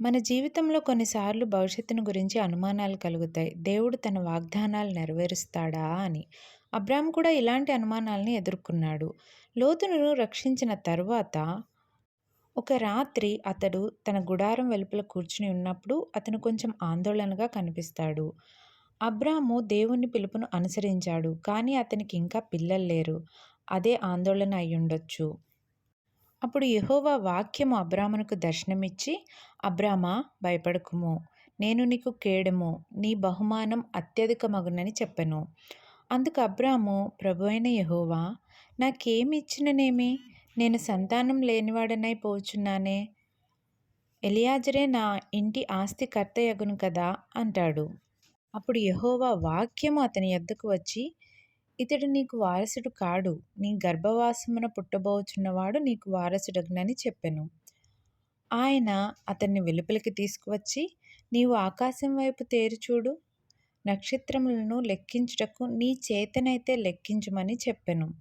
మన జీవితంలో కొన్నిసార్లు భవిష్యత్తును గురించి అనుమానాలు కలుగుతాయి. దేవుడు తన వాగ్దానాలు నెరవేరుస్తాడా అని. అబ్రామ్ కూడా ఇలాంటి అనుమానాలను ఎదుర్కొన్నాడు. లోతును రక్షించిన తర్వాత ఒక రాత్రి అతడు తన గుడారం వెలుపల కూర్చుని ఉన్నప్పుడు అతను కొంచెం ఆందోళనగా కనిపిస్తాడు. అబ్రాము దేవుని పిలుపును అనుసరించాడు. కానీ అతనికి ఇంకా పిల్లలు లేరు. అదే ఆందోళన అయ్యుండొచ్చు. అప్పుడు యహోవా వాక్యము అబ్రామునకు దర్శనమిచ్చి, అబ్రామా భయపడకుము, నేను నీకు కేడము, నీ బహుమానం అత్యధికమగునని చెప్పెను. అందుకు అబ్రాము ప్రభువైన యెహోవా నాకేమి ఇచ్చిననేమి? నేను సంతానం లేనివాడనై పోచున్నానే ఎలియాజరే నా ఇంటి ఆస్తి కర్తయగును కదా అంటాడు. అప్పుడు యహోవా వాక్యము అతని యొద్దకు వచ్చి, ఇతడు నీకు వారసుడు కాడు. నీ గర్భవాసమున పుట్టబోచున్నవాడు నీకు వారసుడగ్నని చెప్పెను. ఆయన అతన్ని వెలుపలికి తీసుకువచ్చి, నీవు ఆకాశం వైపు తేరుచూడు నక్షత్రములను లెక్కించుటకు నీ చేతనైతే లెక్కించమని చెప్పెను.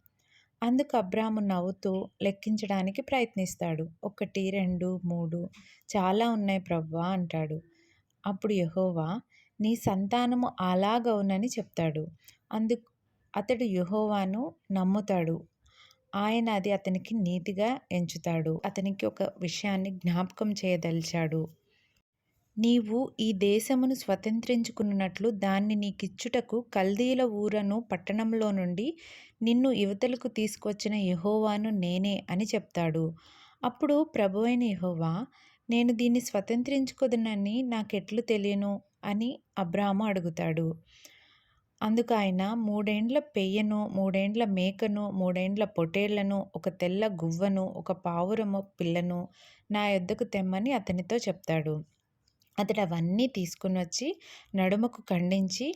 అందుకు అబ్రాము నవ్వుతూ లెక్కించడానికి ప్రయత్నిస్తాడు. ఒకటి, రెండు, మూడు చాలా ఉన్నాయి ప్రవ్వా అంటాడు. అప్పుడు యహోవా నీ సంతానము అలాగవునని చెప్తాడు. అందుకు అతడు యహోవాను నమ్ముతాడు. ఆయన అది అతనికి నీతిగా ఎంచుతాడు. అతనికి ఒక విషయాన్ని జ్ఞాపకం చేయదలిచాడు. నీవు ఈ దేశమును స్వతంత్రించుకున్నట్లు దాన్ని నీకిచ్చుటకు కల్దీల ఊరను పట్టణంలో నుండి నిన్ను యువతలకు తీసుకొచ్చిన యహోవాను నేనే అని చెప్తాడు. అప్పుడు ప్రభువైన యహోవా నేను దీన్ని స్వతంత్రించుకోదనని నాకెట్లు తెలియను అని అబ్రాము అడుగుతాడు. అందుకాయన మూడేండ్ల పెయ్యను, మూడేండ్ల మేకను, మూడేండ్ల పొటేళ్ళను, ఒక తెల్ల గువ్వను, ఒక పావురము పిల్లను నా యొద్దకు తెమ్మని అతనితో చెప్తాడు. అతడు అవన్నీ తీసుకుని వచ్చి నడుమకు ఖండించి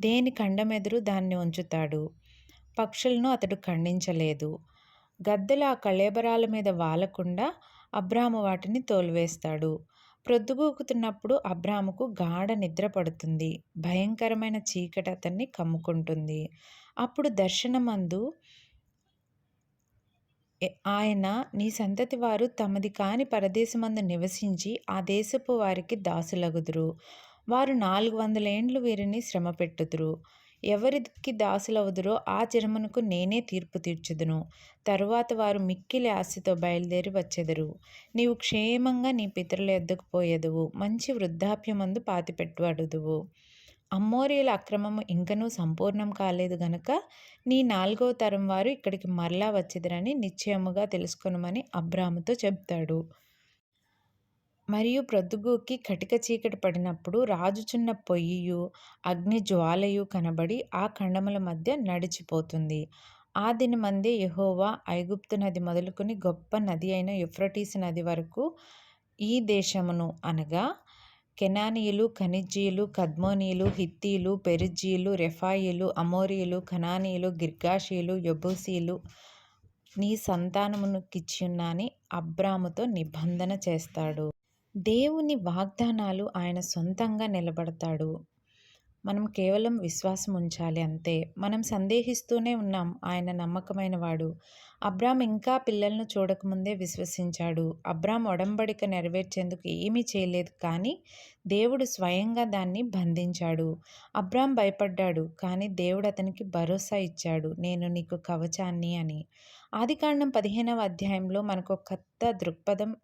దేని ఖండమెదురు దాన్ని ఉంచుతాడు. పక్షులను అతడు ఖండించలేదు. గద్దెలు ఆ కళేబరాల మీద వాలకుండా అబ్రాము వాటిని తోలివేస్తాడు. ప్రొద్దుగూకుతున్నప్పుడు అబ్రాముకు గాఢ నిద్ర పడుతుంది. భయంకరమైన చీకటి అతన్ని కమ్ముకుంటుంది. అప్పుడు దర్శనమందు ఆయన నీ సంతతి వారు తమది కాని పరదేశమందు నివసించి ఆ దేశపు వారికి దాసులగుదురు. వారు నాలుగు వందలేండ్లు వీరిని శ్రమ పెట్టుదురు ఎవరికి దాసులవుదురో ఆ జనమునకు నేనే తీర్పు తీర్చుదును. తరువాత వారు మిక్కిలి ఆశతో బయలుదేరి వచ్చెదరు. నీవు క్షేమంగా నీ పితరుల ఎద్దకు పోయేదువు మంచి వృద్ధాప్యమందు పాతిపెట్టబడుదువు. అమ్మోరీయుల అక్రమము ఇంకనూ సంపూర్ణం కాలేదు గనుక నీ నాల్గవ తరం వారు ఇక్కడికి మరలా వచ్చేదిరని నిశ్చయముగా తెలుసుకొనమని అబ్రాముతో చెప్తాడు. మరియు ప్రొద్దుగూకి కటిక చీకటి పడినప్పుడు రాజుచున్న పొయ్యియు అగ్ని జ్వాలయు కనబడి ఆ ఖండముల మధ్య నడిచిపోతుంది. ఆ దినమందే యెహోవా ఐగుప్తు నది మొదలుకొని గొప్ప నది అయిన యుఫ్రటీస్ నది వరకు ఈ దేశమును అనగా కెనానీయులు, ఖనిజీయులు కద్మోనీయులు, హిత్తీలు పెరిజ్జీయులు, రెఫాయిలు అమోరీయులు, కనానీయులు, గిర్గాషీయులు, యబూసీలు నీ సంతానమునకిచ్చియున్నానని అబ్రాముతో నిబంధన చేస్తాడు. దేవుని వాగ్దానాలు ఆయన సొంతంగా నిలబడతాడు. మనం కేవలం విశ్వాసం ఉంచాలి అంతే. మనం సందేహిస్తూనే ఉన్నాం ఆయన నమ్మకమైన వాడు అబ్రామ్ ఇంకా పిల్లలను చూడకముందే విశ్వసించాడు. అబ్రామ్ ఒడంబడిక నెరవేర్చేందుకు ఏమీ చేయలేదు కానీ దేవుడు స్వయంగా దాన్ని బంధించాడు. అబ్రామ్ భయపడ్డాడు. కానీ దేవుడు అతనికి భరోసా ఇచ్చాడు. నేను నీకు కవచాన్ని అని. ఆదికాండం పదిహేనవ అధ్యాయంలో మనకు కొత్త దృక్పథం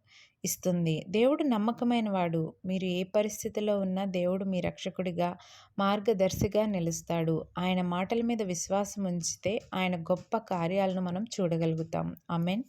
ఇస్తుంది. దేవుడు నమ్మకమైనవాడు. మీరు ఏ పరిస్థితిలో ఉన్నా దేవుడు మీ రక్షకుడిగా, మార్గదర్శిగా నిలుస్తాడు. ఆయన మాటల మీద విశ్వాసం ఉంచితే ఆయన గొప్ప కార్యాలను మనం చూడగలం చూడగలుగుతాం. ఆమేన్